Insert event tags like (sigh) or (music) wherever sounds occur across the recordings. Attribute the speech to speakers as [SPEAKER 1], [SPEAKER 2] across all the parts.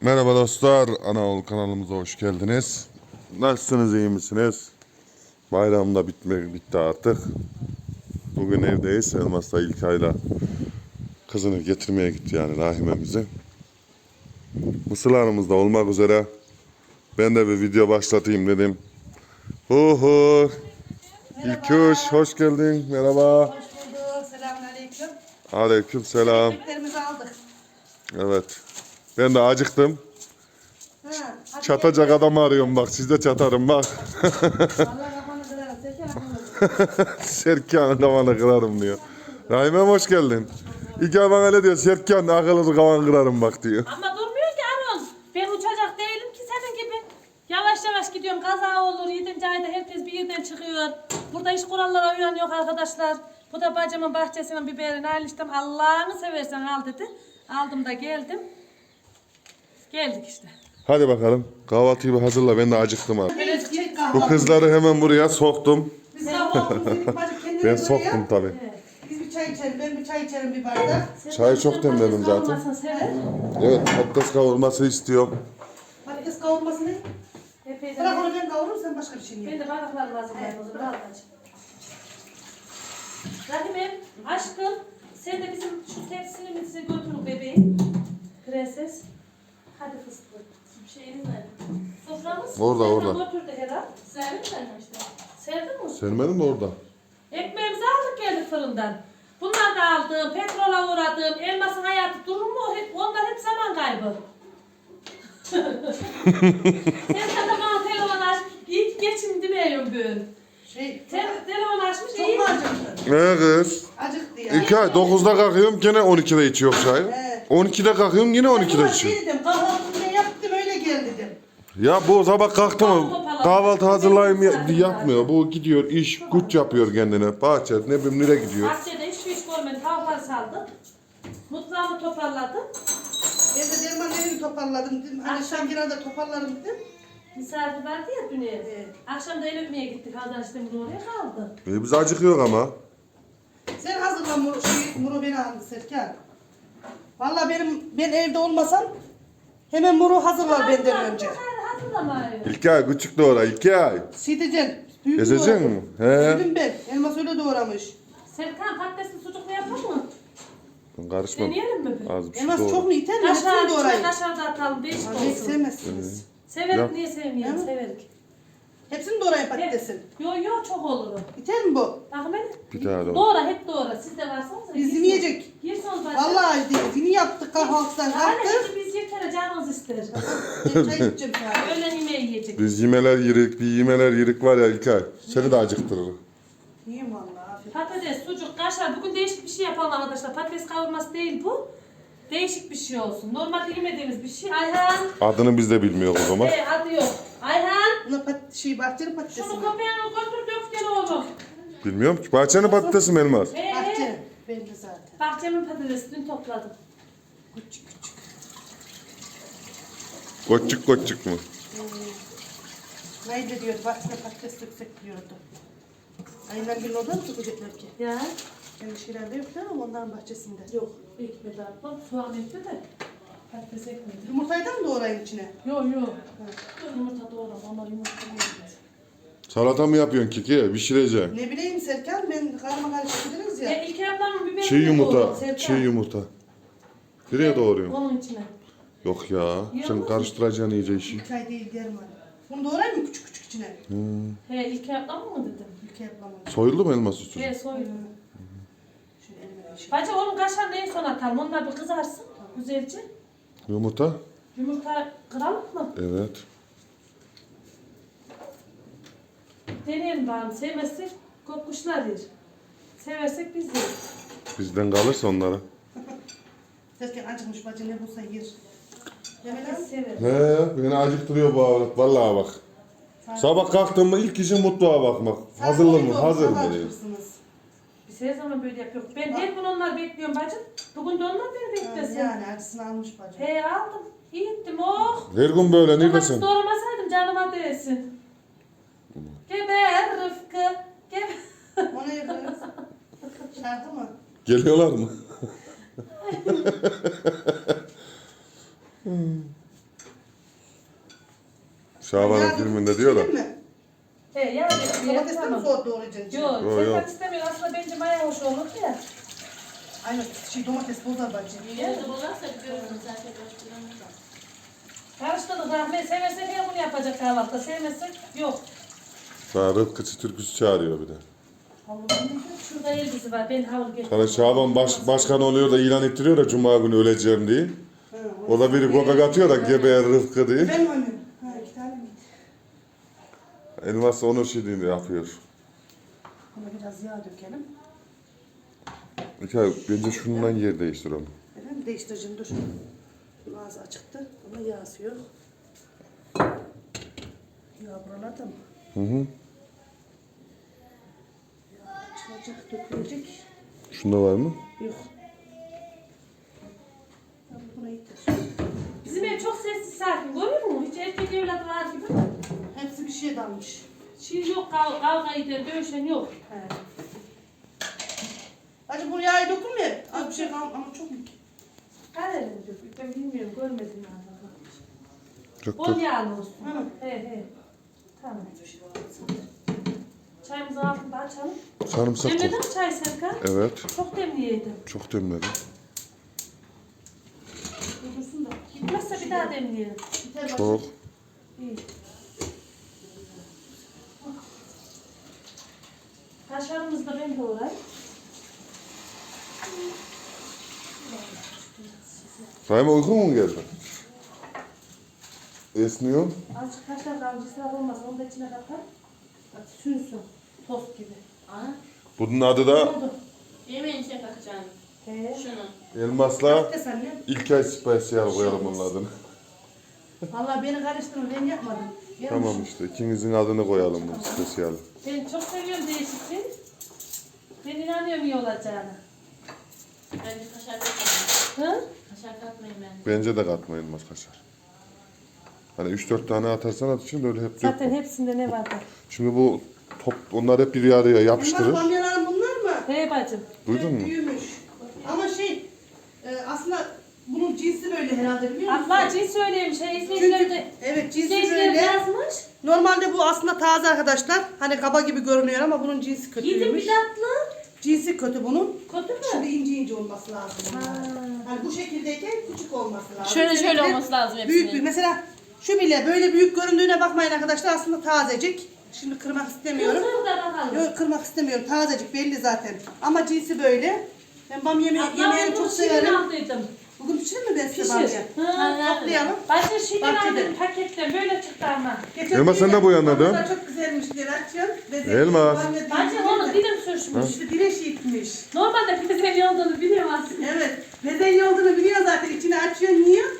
[SPEAKER 1] Merhaba dostlar, Anaol kanalımıza hoş geldiniz. Nasılsınız, iyi misiniz? Bayram da bitme, bitti artık. Bugün evdeyiz. Elmas da İlkay'la kızını getirmeye gitti yani rahimemizi. Mısırlarımız da olmak üzere. Ben de bir video başlatayım dedim. Hu hu. İlköş, hoş geldin. Merhaba.
[SPEAKER 2] Hoş bulduk. Selamünaleyküm.
[SPEAKER 1] Aleyküm selam.
[SPEAKER 2] Ekmeklerimizi aldık.
[SPEAKER 1] Evet. Ben de acıktım.
[SPEAKER 2] Ha,
[SPEAKER 1] Çatacak adam arıyorum bak. Sizde çatarım bak.
[SPEAKER 2] Allah kafanı. (laughs) Serkan kafanı
[SPEAKER 1] kırarım diyor. Rahimem hoş geldin. İlk ay bana öyle diyor. Serkan akıllı kafanı kırarım bak diyor.
[SPEAKER 3] Ama durmuyor ki Aron. Ben uçacak değilim ki senin gibi. Yavaş yavaş gidiyorum. Kaza olur. 7. ayda herkes bir yerden çıkıyor. Burada iş kurallara uyan yok arkadaşlar. Bu da bacımın bahçesinin biberini alıştım. Allah'ını seversen al dedi. Aldım da geldim. Geldik işte.
[SPEAKER 1] Hadi bakalım. Kahvaltıyı bir hazırla. Ben de acıktım abi. Bu kızları hemen buraya soktum.
[SPEAKER 2] Biz kahvaltımızı
[SPEAKER 1] Ben
[SPEAKER 2] buraya.
[SPEAKER 1] soktum tabi.
[SPEAKER 2] Biz bir çay içelim. Ben bir çay içerim bir bardak.
[SPEAKER 1] Çayı çok demledim zaten. Evet patates kavurması istiyorum.
[SPEAKER 2] Patates kavurması ne?
[SPEAKER 3] Epey
[SPEAKER 2] Bırak
[SPEAKER 3] de.
[SPEAKER 2] onu ben kavururum sen başka bir şey
[SPEAKER 3] Ben
[SPEAKER 2] ye.
[SPEAKER 3] de bardaklarımı hazırlayayım o zaman. Al bacım. Rahimem, aşkım, sen de bizim şu tepsimizi götür bebeğim. Prenses. Hadi fıstık. Bir şeyin nerede? Soframız.
[SPEAKER 1] Orada,
[SPEAKER 3] de
[SPEAKER 1] orada.
[SPEAKER 3] Götürdü herhalde. Sen işte? Serdin mi?
[SPEAKER 1] Sermedin mi orada?
[SPEAKER 3] Ekmeğimizi aldık geldik fırından. Bunlar da aldım, petrola uğradım, elmasın hayatı durur mu? Hep, onlar hep zaman kaybı. (laughs) sen de bana telefon aç, iyi ki geçin demiyorum böyle.
[SPEAKER 2] Şey,
[SPEAKER 3] Te telefon açmış,
[SPEAKER 2] çok
[SPEAKER 3] iyi.
[SPEAKER 2] mu acıktın?
[SPEAKER 1] Ne kız?
[SPEAKER 2] Acıktı ya.
[SPEAKER 1] İki ay 9'da kalkıyorum gene 12'de içiyor çayı.
[SPEAKER 2] Evet.
[SPEAKER 1] 12'de kalkıyorum yine 12'de
[SPEAKER 2] Ama
[SPEAKER 1] içiyor.
[SPEAKER 2] şey dedim kahvaltımı yaptım öyle gel dedim.
[SPEAKER 1] Ya bu sabah kalktı mı kahvaltı hazırlayayım ya- yapmıyor. Bu gidiyor iş güç yapıyor kendine. Bahçe ne bileyim nereye gidiyor.
[SPEAKER 3] Bahçede hiçbir iş görmedim, tavukları saldım. Mutfağımı toparladım.
[SPEAKER 2] Ben de derman evini toparladım dedim. Hani
[SPEAKER 3] Akşam-
[SPEAKER 2] Şangira'da toparlarım dedim.
[SPEAKER 3] Misafir vardı ya dün ev.
[SPEAKER 2] Evet.
[SPEAKER 3] Akşam da el öpmeye gittik, arkadaşlar oraya kaldı.
[SPEAKER 1] E, biz acıkıyor ama.
[SPEAKER 2] Sen hazırla Muru, şey, Muru beni aldı Serkan. Valla benim ben evde olmasam hemen Muru hazırlar benden önce.
[SPEAKER 1] İlk ay küçük doğra ilk ay. Ezeceksin
[SPEAKER 2] doğradım.
[SPEAKER 1] mi? He.
[SPEAKER 2] Büyüdüm ben. Elmas öyle doğramış.
[SPEAKER 3] Serkan patatesli sucuklu yapalım mı?
[SPEAKER 1] Ben karışmam.
[SPEAKER 3] Deneyelim mi? bir?
[SPEAKER 1] Az bir şey
[SPEAKER 2] Elmas
[SPEAKER 1] doğra.
[SPEAKER 2] çok mu iter mi?
[SPEAKER 3] Kaşar,
[SPEAKER 2] Hepsini
[SPEAKER 3] içine
[SPEAKER 2] doğrayın.
[SPEAKER 3] kaşar da atalım, değişik
[SPEAKER 2] Abi
[SPEAKER 3] olsun.
[SPEAKER 2] sevmezsiniz.
[SPEAKER 3] Severim
[SPEAKER 1] Yap.
[SPEAKER 3] niye sevmeyelim, severik.
[SPEAKER 2] Hepsini doğrayın patatesin.
[SPEAKER 3] Yo yo çok olur o.
[SPEAKER 2] İter mi bu?
[SPEAKER 3] Bakın beni.
[SPEAKER 1] Bir tane daha.
[SPEAKER 3] Doğra, hep doğra. Siz de varsanız.
[SPEAKER 2] Biz
[SPEAKER 3] yersin.
[SPEAKER 2] yemeyecek.
[SPEAKER 3] Yersiniz bacım.
[SPEAKER 2] Vallahi. Zini yaptık kahvaltıdan
[SPEAKER 3] Yani
[SPEAKER 2] kalktık.
[SPEAKER 3] biz yeter canınız ister. (laughs)
[SPEAKER 2] Ben çay içeceğim sadece.
[SPEAKER 3] Öğlen yemeği yiyecek.
[SPEAKER 1] Biz yemeler yirik, bir yemeler yirik var ya İlkay. Seni de acıktırır.
[SPEAKER 2] Yiyeyim vallahi. afiyet.
[SPEAKER 3] Patates, sucuk, kaşar. Bugün değişik bir şey yapalım arkadaşlar. Patates kavurması değil bu. Değişik bir şey olsun. Normalde yemediğimiz bir şey. Ayhan.
[SPEAKER 1] Adını biz de bilmiyoruz o zaman.
[SPEAKER 3] Ee, adı yok. Ayhan.
[SPEAKER 2] Buna pat şey bahçeli patatesi
[SPEAKER 3] Şunu
[SPEAKER 2] mi?
[SPEAKER 3] kopyanı götür dök gel oğlum.
[SPEAKER 1] Bilmiyorum ki. Bahçenin patatesi mi elmas?
[SPEAKER 3] Ee,
[SPEAKER 2] Bahçe. Belli zaten.
[SPEAKER 3] bahçemin patatesini topladım.
[SPEAKER 2] Küçük küçük.
[SPEAKER 1] Koçuk koçuk mu?
[SPEAKER 2] Neydi diyor, bahçede patates döksek diyordu. Aynen bir orada mı tutacaklar ki?
[SPEAKER 3] Ya.
[SPEAKER 2] Kendi şeylerde yok değil mi onların bahçesinde?
[SPEAKER 3] Yok. Ekmek attım. Soğan ekti de. Patates ekmedi.
[SPEAKER 2] Yumurtayı da mı doğrayın içine?
[SPEAKER 3] Yok yok. Dur yumurta doğram. Onlar yumurta yemez.
[SPEAKER 1] Salata mı yapıyorsun kiki? Pişireceksin.
[SPEAKER 2] Ne bileyim Serkan, ben karma karışık ederiz ya.
[SPEAKER 3] Ya ilk ablamın biberini
[SPEAKER 1] Çiğ yumurta. Çiğ yumurta. Nereye doğruyorsun?
[SPEAKER 3] Onun içine.
[SPEAKER 1] Yok ya. Sen karıştıracaksın iyice işi.
[SPEAKER 2] Bir çay değil derim hani. Bunu doğrayayım mı küçük küçük içine?
[SPEAKER 3] He ilk ablam mı dedim?
[SPEAKER 2] Ülke yapmam.
[SPEAKER 1] Soyuldu mu elmas üstü?
[SPEAKER 3] He soydum. Bence onun kaşarını en son atalım. Onlar bir kızarsın. Güzelce.
[SPEAKER 1] Yumurta?
[SPEAKER 3] Yumurta kıralım mı?
[SPEAKER 1] Evet.
[SPEAKER 3] Deneyelim bakalım. Sevmezsek kokuşlar yer. Seversek biz yeriz.
[SPEAKER 1] Bizden kalırsa onlara.
[SPEAKER 2] Serkan acıkmış bacı ne bulsa yer. Yemeler
[SPEAKER 3] severiz.
[SPEAKER 1] He, beni acıktırıyor bu avrat. Vallahi bak. Sabah kalktım mı ilk işim mutfağa bakmak. Hazırlı mı? Hazır mı diye.
[SPEAKER 3] Biz her zaman böyle yapıyoruz. Ben her gün onlar bekliyorum bacım. Bugün de onlar beni beklesin.
[SPEAKER 2] Yani acısını almış bacı.
[SPEAKER 3] He aldım. İyi ettim oh.
[SPEAKER 1] Her gün böyle
[SPEAKER 3] Domates
[SPEAKER 1] neredesin?
[SPEAKER 3] doğramasaydım canıma değsin. Geber Rıfkı. Geber.
[SPEAKER 2] O ne yapıyorsunuz? Şarkı mı?
[SPEAKER 1] Geliyorlar mı? (laughs) Şaban'ın filminde diyor da.
[SPEAKER 2] pişirdin mi?
[SPEAKER 3] He ya
[SPEAKER 2] Domates de mi soğuk doğrayacaksın?
[SPEAKER 3] Yok,
[SPEAKER 1] Yo, yo.
[SPEAKER 3] sen istemiyor. Aslında bence maya hoş olur ya.
[SPEAKER 2] Aynen şey domates bozar bence.
[SPEAKER 4] Yerde bularsa görürsün zaten başkalarını da.
[SPEAKER 3] Karıştırdık rahmet. Seversek ya bunu yapacak kahvaltıda. Sevmezsek yok.
[SPEAKER 1] Sana Rıfkıçı türküsü çağırıyor bir de.
[SPEAKER 3] Şurada elbisi var. Ben havlu getirdim.
[SPEAKER 1] Sana Şaban baş, başkan oluyor da ilan ettiriyor da Cuma günü öleceğim diye. O da biri göbek atıyor da geber Rıfkı diye.
[SPEAKER 2] Ben mi annem? Ha iki tane mi?
[SPEAKER 1] Elmas onu şey diye yapıyor.
[SPEAKER 2] Buna biraz yağ dökelim.
[SPEAKER 1] İlkay bence şundan yer değiştir onu.
[SPEAKER 2] Efendim değiştireceğim dur. Bunun ağzı açıktı ama yağsı yok. Yağ buralarda mı?
[SPEAKER 1] Hı hı.
[SPEAKER 2] Yağ açılacak, dökülecek.
[SPEAKER 1] Şunda var mı?
[SPEAKER 2] Yok. Ben buna yeter.
[SPEAKER 3] Bizim ev çok sessiz sakin. Görüyor musun? Hiç erkek evladı var gibi.
[SPEAKER 2] Bir şeye dalmış.
[SPEAKER 3] Şey yok, kav kavga eder, dövüşen yok.
[SPEAKER 2] He. Acı bu yağı dokunmuyor. Az bir şey kal ama çok mu?
[SPEAKER 3] Karelim diyor. Ben bilmiyorum, görmedim yani.
[SPEAKER 1] Çok
[SPEAKER 3] Bol yağlı olsun.
[SPEAKER 2] Hı.
[SPEAKER 3] He he. Tamam. Çayımızı altında açalım.
[SPEAKER 1] Sarımsak
[SPEAKER 3] Demledin
[SPEAKER 1] koy.
[SPEAKER 3] mi çay Serkan?
[SPEAKER 1] Evet.
[SPEAKER 3] Çok demliyeydim.
[SPEAKER 1] Çok demledim.
[SPEAKER 2] Dursun da.
[SPEAKER 3] Gitmezse bir daha demleyelim.
[SPEAKER 2] Biter.
[SPEAKER 1] Çok.
[SPEAKER 3] İyi. Kaşarımızı da ben doğrayayım.
[SPEAKER 1] Rahime uyku mu geldi? Esniyor.
[SPEAKER 3] Azıcık kaşar israf olmaz. Onu da içine katar. Bak sünsün. Tost gibi.
[SPEAKER 4] Aha.
[SPEAKER 1] Bunun adı da?
[SPEAKER 4] Yemeğin içine kakacaksın.
[SPEAKER 3] He.
[SPEAKER 4] Şunu.
[SPEAKER 1] Elmas'la
[SPEAKER 2] De sen ne?
[SPEAKER 1] İlkay Spesiyal koyalım onun adını.
[SPEAKER 2] Vallahi beni karıştırma ben yapmadım. Gelmiş.
[SPEAKER 1] Tamam işte ikinizin adını koyalım bu spesiyal.
[SPEAKER 3] Ben çok seviyorum değişikliği. Ben inanıyorum iyi olacağına.
[SPEAKER 4] Bence kaşar katmayın.
[SPEAKER 3] Hı?
[SPEAKER 4] Kaşar katmayın bence.
[SPEAKER 1] Bence de katma Elmas kaşar. Hani 3-4 tane atarsan at şimdi öyle hep
[SPEAKER 3] Zaten
[SPEAKER 1] dökme.
[SPEAKER 3] hepsinde ne vardı?
[SPEAKER 1] Şimdi bu top onlar hep bir araya
[SPEAKER 2] Elmas
[SPEAKER 1] yapıştırır.
[SPEAKER 2] bamyaların bunlar mı?
[SPEAKER 3] He bacım.
[SPEAKER 1] Duydun mu?
[SPEAKER 2] Büyümüş. Ama şey e, aslında bunun cinsi böyle herhalde biliyor musun?
[SPEAKER 3] Allah cins şey izleyiciler
[SPEAKER 2] Çünkü
[SPEAKER 3] de
[SPEAKER 2] evet cinsi
[SPEAKER 3] izleyiciler
[SPEAKER 2] böyle.
[SPEAKER 3] yazmış.
[SPEAKER 2] Normalde bu aslında taze arkadaşlar. Hani kaba gibi görünüyor ama bunun cinsi kötüymüş.
[SPEAKER 3] Yedim bir tatlı.
[SPEAKER 2] Cinsi kötü bunun.
[SPEAKER 3] Kötü
[SPEAKER 2] Şimdi
[SPEAKER 3] mü?
[SPEAKER 2] ince ince olması lazım.
[SPEAKER 3] Ha.
[SPEAKER 2] Yani bu şekildeyken küçük olması lazım.
[SPEAKER 4] Şöyle şöyle olması lazım hepsinin.
[SPEAKER 2] Büyük büyük. Mesela şu bile böyle büyük göründüğüne bakmayın arkadaşlar. Aslında tazecik. Şimdi kırmak istemiyorum.
[SPEAKER 3] Kızım da bakalım.
[SPEAKER 2] Yok kırmak istemiyorum. Tazecik belli zaten. Ama cinsi böyle. Ben bam yeme
[SPEAKER 3] Abla
[SPEAKER 2] yemeğini
[SPEAKER 3] ben
[SPEAKER 2] çok
[SPEAKER 3] bunu
[SPEAKER 2] severim.
[SPEAKER 3] aldıydım.
[SPEAKER 2] Bugün pişirir mi ben size
[SPEAKER 3] Pişir.
[SPEAKER 2] Toplayalım.
[SPEAKER 3] Bacı şeyden
[SPEAKER 2] Bahçede.
[SPEAKER 3] aldım paketten böyle çıktı ama.
[SPEAKER 2] Geçen
[SPEAKER 1] Elma sen de dön.
[SPEAKER 2] bamyalar çok güzelmiş diye açıyorsun. Bezelye,
[SPEAKER 1] Elma.
[SPEAKER 2] değil
[SPEAKER 3] onu
[SPEAKER 2] de.
[SPEAKER 3] dilim sürüşmüş.
[SPEAKER 2] İşte dile şiitmiş.
[SPEAKER 3] Normalde pideseli olduğunu biliyorum aslında.
[SPEAKER 2] Evet. Bezelye olduğunu biliyor zaten. İçini açıyorsun, yiyor.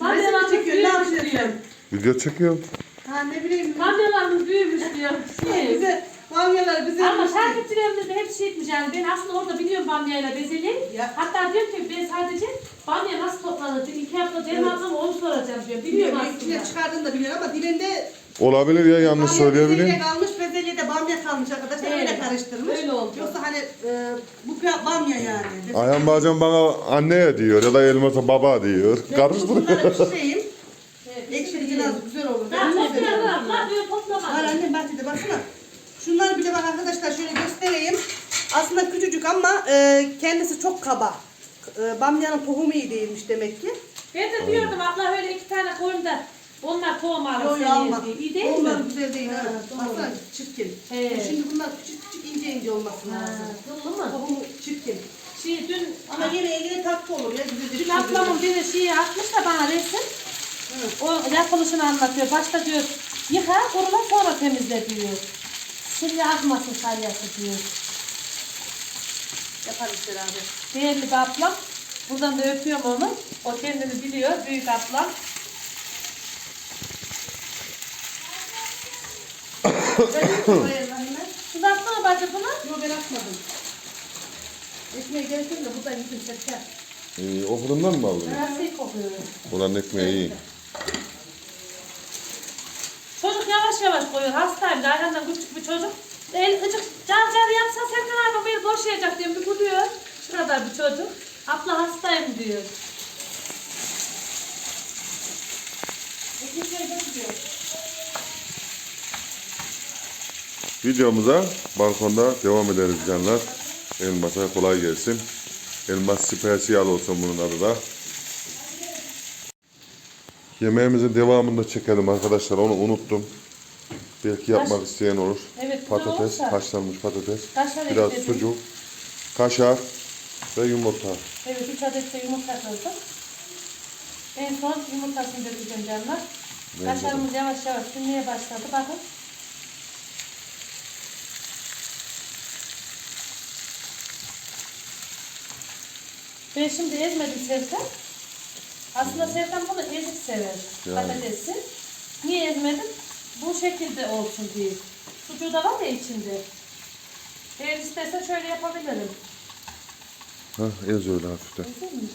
[SPEAKER 3] Bamya
[SPEAKER 2] Resim çekiyor. Ne yapacaksın?
[SPEAKER 1] Video çekiyorum.
[SPEAKER 2] Ha ne bileyim.
[SPEAKER 3] Bamyalarımız büyümüş diyor. Şey.
[SPEAKER 2] Güzel. Bamyalar güzel.
[SPEAKER 3] Ama takipçilerimiz de hep şey etmiş yani ben aslında orada biliyorum bamyayla bezeli.
[SPEAKER 2] Ya.
[SPEAKER 3] Hatta diyorum ki ben sadece bamya nasıl toplanır diyor. İki hafta Cem
[SPEAKER 2] Evet.
[SPEAKER 3] ablam onu soracağım diyor. Biliyorum
[SPEAKER 2] Biliyorum
[SPEAKER 3] aslında.
[SPEAKER 2] içine çıkardığını da biliyor ama dilinde
[SPEAKER 1] Olabilir ya yanlış
[SPEAKER 2] bamya
[SPEAKER 1] söyleyebilirim.
[SPEAKER 2] bezelye kalmış, bezelye de bamya kalmış arkadaşlar.
[SPEAKER 3] Evet.
[SPEAKER 2] Öyle karıştırmış.
[SPEAKER 3] Öyle oldu.
[SPEAKER 2] Yoksa hani e, bu bir bamya yani.
[SPEAKER 1] Ayhan bazen bana anne diyor ya da Elmas'a baba diyor.
[SPEAKER 2] Ben
[SPEAKER 1] Karıştırıyor.
[SPEAKER 2] bunları pişireyim.
[SPEAKER 3] Evet,
[SPEAKER 2] Ekşili
[SPEAKER 3] şey.
[SPEAKER 2] biraz güzel olur.
[SPEAKER 3] Ya
[SPEAKER 2] Ben çok seviyorum.
[SPEAKER 3] toplayalım. Abla diyor
[SPEAKER 2] Var
[SPEAKER 3] toplamadım.
[SPEAKER 2] annem bahçede baksana. Şunları bile bak arkadaşlar şöyle göstereyim. Aslında küçücük ama e, kendisi çok kaba. E, bamyanın tohumu iyi değilmiş demek ki.
[SPEAKER 3] Ben de diyordum abla öyle iki tane koyun da onlar tohum alır
[SPEAKER 2] yok alma.
[SPEAKER 3] İyi değil
[SPEAKER 2] Onlar
[SPEAKER 3] mi?
[SPEAKER 2] güzel değil. Ha,
[SPEAKER 3] doğru.
[SPEAKER 2] Baksana çirkin.
[SPEAKER 3] He.
[SPEAKER 2] Şimdi bunlar küçük küçük ince ince olması
[SPEAKER 3] Ha,
[SPEAKER 2] lazım.
[SPEAKER 3] Kıllı mı?
[SPEAKER 2] Tohumu çirkin.
[SPEAKER 3] Şey dün
[SPEAKER 2] Ama yine eline tatlı olur ya. Güzel
[SPEAKER 3] Dün ablamın biri şeyi atmış da bana resim. O yapılışını anlatıyor. Başta diyor yıka kurula sonra temizle diyor. Şimdi akmasın salyası diyor.
[SPEAKER 2] Yaparız beraber.
[SPEAKER 3] Değerli bir ablam. Buradan da öpüyorum onu. O kendini biliyor. Büyük ablam. Kız atsana bacı bunu.
[SPEAKER 2] Yok ben atmadım. Ekmeği gerekir de buradan yedim sekter.
[SPEAKER 1] Ee, o fırından mı aldın?
[SPEAKER 3] Biraz şey kokuyor.
[SPEAKER 1] Ulan ekmeği iyi
[SPEAKER 3] çocuk yavaş yavaş koyuyor. Hastayım da ayrandan küçük bir çocuk. El gıcık car car yapsa Serkan abi beni boşayacak diye bir buluyor. Şurada bir çocuk. Abla hastayım diyor.
[SPEAKER 1] Videomuza balkonda devam ederiz canlar. Elmas'a kolay gelsin. Elmas spesiyal olsun bunun adı da. Yemeğimizin devamını da çekelim arkadaşlar. Onu unuttum. Belki yapmak isteyen olur.
[SPEAKER 3] Evet, güzel
[SPEAKER 1] Patates,
[SPEAKER 3] olursa.
[SPEAKER 1] haşlanmış patates.
[SPEAKER 3] Kaşar
[SPEAKER 1] Biraz
[SPEAKER 3] ekledim.
[SPEAKER 1] sucuk, kaşar ve yumurta.
[SPEAKER 3] Evet 3 adet de yumurta kırdım. En son yumurtasını dökeceğim canlar. Kaşarımız yavaş yavaş sünmeye başladı. Bakın. Ben şimdi ezmedim Serkan. Aslında Serkan bunu ezik sever.
[SPEAKER 1] Yani.
[SPEAKER 3] Patatesi. Niye ezmedim? Bu şekilde olsun diye. Sucuğu da var ya içinde. Eğer istersen şöyle yapabilirim.
[SPEAKER 1] Hah, ez öyle hafiften.
[SPEAKER 3] Güzel mi?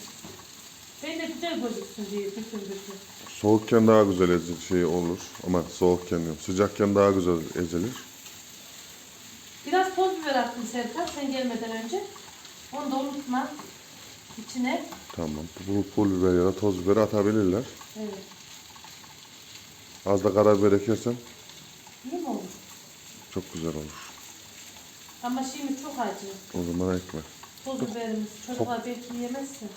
[SPEAKER 3] Ben de güzel gözüksün diye bütün bütün.
[SPEAKER 1] Soğukken daha güzel ezil şey olur. Ama soğukken diyorum. Sıcakken daha güzel ezilir.
[SPEAKER 3] Biraz toz biber attım Serkan sen gelmeden önce. Onu da unutma. İçine.
[SPEAKER 1] Tamam. Bu pul biber ya da toz biber atabilirler.
[SPEAKER 3] Evet.
[SPEAKER 1] Az da karabiber ekersen
[SPEAKER 3] İyi mi olur?
[SPEAKER 1] çok güzel olur.
[SPEAKER 3] Ama şimdi çok acı.
[SPEAKER 1] O zaman ekme.
[SPEAKER 3] Toz biberimiz. Çocuklar belki yemezsin.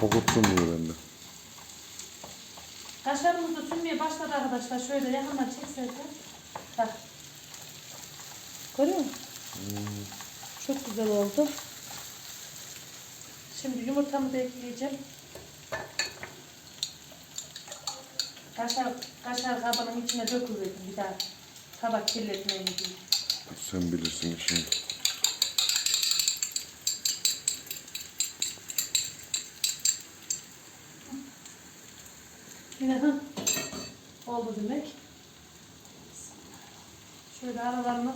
[SPEAKER 1] Kokutsun diyor bende.
[SPEAKER 3] Kaşarımız da sünmeye başladı arkadaşlar. Şöyle yakından çek Serkan. Bak. Görüyor musun? Çok güzel oldu. Şimdi yumurtamı da ekleyeceğim. Kaşar, kaşar kabının içine döküverdim bir daha. Tabak kirletmeyin diye.
[SPEAKER 1] Sen bilirsin şimdi.
[SPEAKER 3] Yine hı. Oldu demek. Şöyle aralarını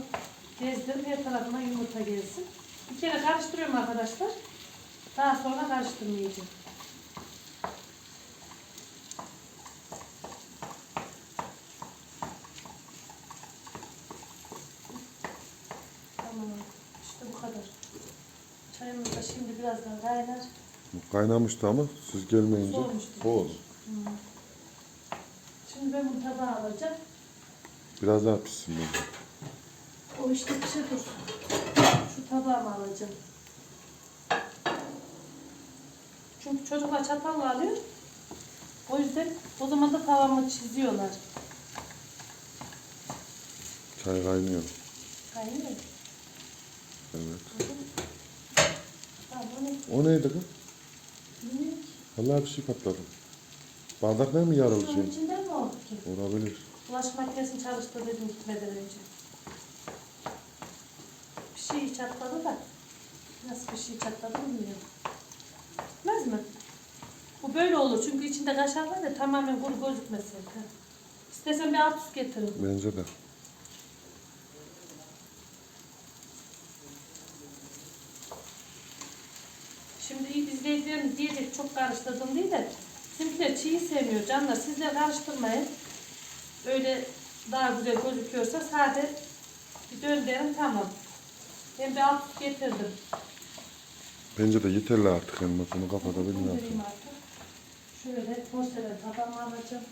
[SPEAKER 3] gezdim. Her tarafına yumurta gezsin. Bir kere karıştırıyorum arkadaşlar. Daha sonra karıştırmayacağım. Tamam. İşte bu kadar. Çayımız da şimdi birazdan kaynar.
[SPEAKER 1] Kaynamıştı ama siz gelmeyince
[SPEAKER 3] Soğumuştu.
[SPEAKER 1] soğudu.
[SPEAKER 3] Şimdi ben bunu tabağa alacağım.
[SPEAKER 1] Biraz daha pişsin bence.
[SPEAKER 3] O işte bir şey dursun. Şu tabağımı alacağım. Çünkü çocuklar çatalla alıyor. O yüzden o zaman da tavamı çiziyorlar.
[SPEAKER 1] Çay kaynıyor.
[SPEAKER 3] Hayır.
[SPEAKER 1] Evet.
[SPEAKER 3] Tamam, bu ne?
[SPEAKER 1] O neydi kız?
[SPEAKER 3] Minik.
[SPEAKER 1] Vallahi bir şey patladı. Bardaklar mı yarıldı
[SPEAKER 3] Şunun
[SPEAKER 1] şey?
[SPEAKER 3] içinde mi oldu ki?
[SPEAKER 1] Olabilir.
[SPEAKER 3] Bulaşık makinesini çalıştırdım gitmeden önce. Bir şey çatladı da. Nasıl bir şey çatladı bilmiyorum. Gitmez mi? Bu böyle olur çünkü içinde kaşar var ya tamamen kuru gözükmez Serkan. İstersen bir alt üst getirin.
[SPEAKER 1] Bence de.
[SPEAKER 3] Şimdi izleyicilerimiz diyecek çok karıştırdım diye de bizimkiler çiğ sevmiyor canlar. Sizler karıştırmayın. Öyle daha güzel gözüküyorsa sade bir döndürün tamam. Ben bir alt getirdim.
[SPEAKER 1] Bence de yeterli artık elmasını kapatabilir ne
[SPEAKER 3] Vereyim artık. Şöyle porselen tabağıma alacağım.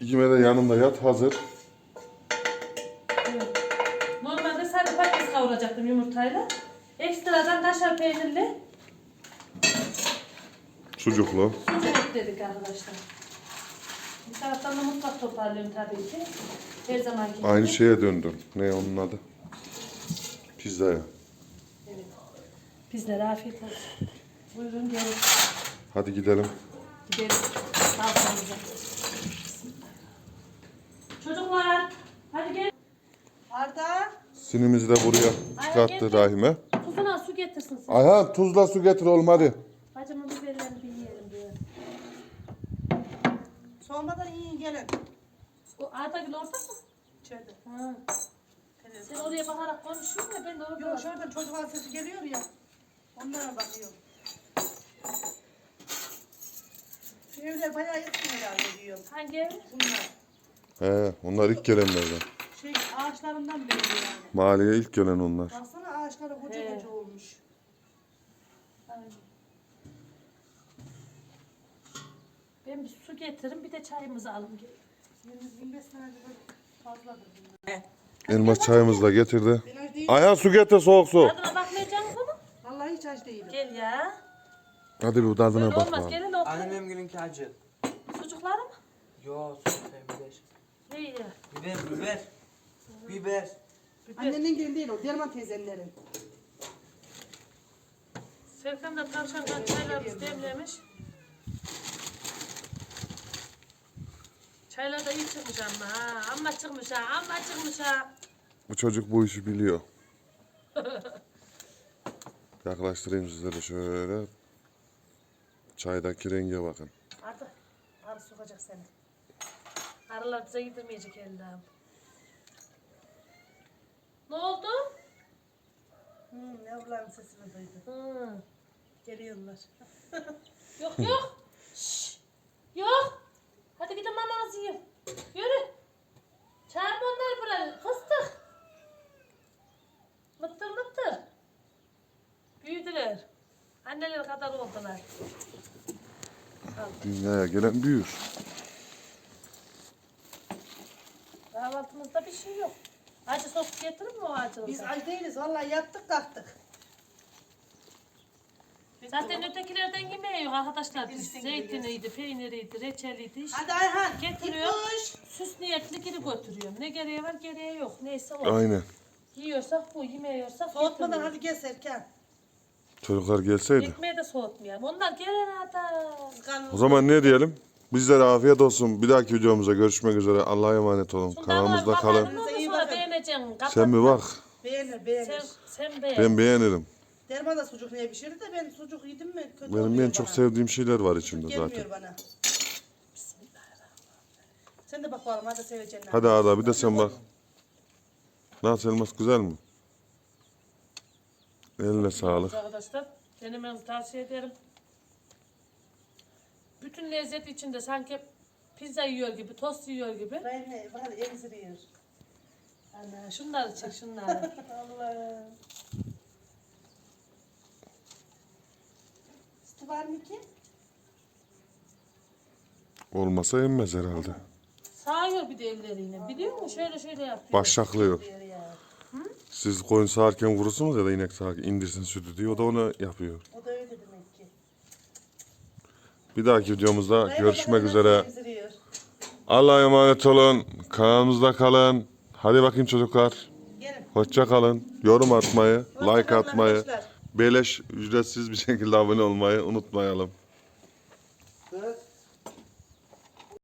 [SPEAKER 1] İkime de yanında yat hazır.
[SPEAKER 3] Evet. Normalde sadece patates kavuracaktım yumurtayla. Ekstradan kaşar peynirli
[SPEAKER 1] Sucuklu.
[SPEAKER 3] Ekledik arkadaşlar. Bir taraftan da mutfak toparlıyorum tabii ki. Her zamanki gibi.
[SPEAKER 1] Aynı şeye döndüm. Ne onun adı? Pizzaya.
[SPEAKER 3] Evet. Bizlere afiyet olsun. Buyurun gelin.
[SPEAKER 1] Hadi gidelim.
[SPEAKER 3] Gidelim. Sağlığınıza. Çocuklar hadi gel.
[SPEAKER 2] Arda.
[SPEAKER 1] Sinimizi de buraya çıkarttı Rahime.
[SPEAKER 3] Tuzuna su getirsin sen.
[SPEAKER 1] Ayhan tuzla su getir oğlum hadi.
[SPEAKER 3] Bacımın biberlerini bir yiyelim diyor.
[SPEAKER 2] Soğumadan iyi gelin.
[SPEAKER 3] O Ardagül orada mı?
[SPEAKER 2] İçeride.
[SPEAKER 3] Ha. Sen oraya bakarak konuşuyorsun ya ben de orada.
[SPEAKER 2] Yok şuradan çocuğun sesi geliyor ya. Onlara bakıyorum. Şu evler bayağı yetkin herhalde diyorum.
[SPEAKER 3] Hangi ev?
[SPEAKER 2] Bunlar.
[SPEAKER 1] He, onlar ilk gelenlerden.
[SPEAKER 2] Şey ağaçlarından belli yani.
[SPEAKER 1] Mahalleye ilk gelen onlar.
[SPEAKER 2] Baksana ağaçları koca
[SPEAKER 3] He.
[SPEAKER 2] koca olmuş.
[SPEAKER 3] Aynen. Ben bir su getiririm bir de çayımızı alın gelin.
[SPEAKER 2] 25 tane de böyle fazladır bunlar.
[SPEAKER 1] Elmas çayımızı da getirdi.
[SPEAKER 2] Ben.
[SPEAKER 1] Ayhan su getir soğuk su.
[SPEAKER 3] Tadına bakmayacaksınız mı?
[SPEAKER 2] Vallahi hiç aç değilim.
[SPEAKER 3] Gel ya.
[SPEAKER 1] Hadi bir tadına
[SPEAKER 3] Böyle
[SPEAKER 1] bak
[SPEAKER 3] olmaz
[SPEAKER 1] bakalım.
[SPEAKER 3] gelin o
[SPEAKER 5] Annem gününki acı.
[SPEAKER 3] sucukları mı?
[SPEAKER 5] Yo sus be biber.
[SPEAKER 3] İyi.
[SPEAKER 5] Biber biber. Biber.
[SPEAKER 2] Annenin gelin değil o. Derman teyzenlerin.
[SPEAKER 3] Serkan da tavşandan çaylarımızı demlemiş. Çaylar da iyi çıkmış ama ha. Amma çıkmış ha. Amma çıkmış ha.
[SPEAKER 1] Bu çocuk bu işi biliyor. (laughs) Yaklaştırayım sizlere şöyle. Çaydaki renge bakın.
[SPEAKER 3] Arda. Arı sokacak seni. Arılar bize yedirmeyecek Allah'ım. Ne oldu?
[SPEAKER 2] Hmm, yavruların sesini duydum.
[SPEAKER 3] Hı.
[SPEAKER 2] Geliyorlar.
[SPEAKER 3] Yok yok. (laughs) Şşş. Yok. Hadi gidin mamanızı yiyin. Yürü. Çağırma onları buraya. Fıstık. Mıttır mıttır. Büyüdüler. Anneler kadar oldular.
[SPEAKER 1] Dünyaya gelen büyür.
[SPEAKER 3] Kahvaltımızda bir şey yok. Acı sos getirir mi o acılıkta?
[SPEAKER 2] Biz aç değiliz. Vallahi yattık kalktık.
[SPEAKER 3] Zaten ötekilerden yemeği yok arkadaşlar. Biz
[SPEAKER 2] Birisinden
[SPEAKER 3] zeytiniydi, peyniriydi, reçeliydi. Hiç
[SPEAKER 2] Hadi Ayhan.
[SPEAKER 3] Getiriyor.
[SPEAKER 2] Gitmiş.
[SPEAKER 3] Süs niyetli geri götürüyorum. Ne gereği var gereği yok. Neyse o.
[SPEAKER 1] Aynen.
[SPEAKER 3] Yiyorsak bu, yemiyorsak
[SPEAKER 2] Soğutmadan hadi gel Serkan.
[SPEAKER 1] Çocuklar gelseydi.
[SPEAKER 3] Ekmeği de soğutmayalım. Onlar gelen adam.
[SPEAKER 1] O zaman ne diyelim? Bizlere afiyet olsun. Bir dahaki videomuza görüşmek üzere. Allah'a emanet olun.
[SPEAKER 3] Şundan
[SPEAKER 1] Kanalımızda
[SPEAKER 3] var,
[SPEAKER 1] kalın. Sen bir bak.
[SPEAKER 2] Beğenir beğenir.
[SPEAKER 3] Sen, sen beğen.
[SPEAKER 1] Ben beğenirim.
[SPEAKER 2] Derman da sucuk niye pişirdi de ben sucuk yedim mi kötü
[SPEAKER 1] Benim
[SPEAKER 2] oluyor
[SPEAKER 1] en çok
[SPEAKER 2] bana.
[SPEAKER 1] sevdiğim şeyler var içinde
[SPEAKER 2] Gelmiyor
[SPEAKER 1] zaten.
[SPEAKER 2] bana. Sen de bak bakalım hadi seveceğin.
[SPEAKER 1] Hadi Arda bir de sen bak. Nasıl elmas güzel mi? Eline sağlık.
[SPEAKER 3] Arkadaşlar denemenizi tavsiye ederim. Bütün lezzet içinde sanki pizza yiyor gibi, tost yiyor gibi.
[SPEAKER 2] Ben ne? Hadi emziriyor.
[SPEAKER 3] Ana şunları çek şunları. (laughs)
[SPEAKER 2] Allah. Var mı ki?
[SPEAKER 1] Olmasa yenmez herhalde.
[SPEAKER 3] Sağıyor bir de elleriyle. Biliyor musun? Şöyle şöyle yapıyor.
[SPEAKER 2] Ya.
[SPEAKER 1] Siz koyun sağarken vurursunuz ya da inek sağarken indirsin sütü diyor. O da onu yapıyor.
[SPEAKER 2] O da öyle demek ki.
[SPEAKER 1] Bir dahaki videomuzda görüşmek üzere.
[SPEAKER 2] emziriyor.
[SPEAKER 1] Allah'a emanet olun. Kanalımızda kalın. Hadi bakayım çocuklar.
[SPEAKER 2] Gelin.
[SPEAKER 1] Hoşça kalın. Yorum atmayı, like atmayı,
[SPEAKER 2] arkadaşlar.
[SPEAKER 1] Beleş ücretsiz bir şekilde abone olmayı unutmayalım.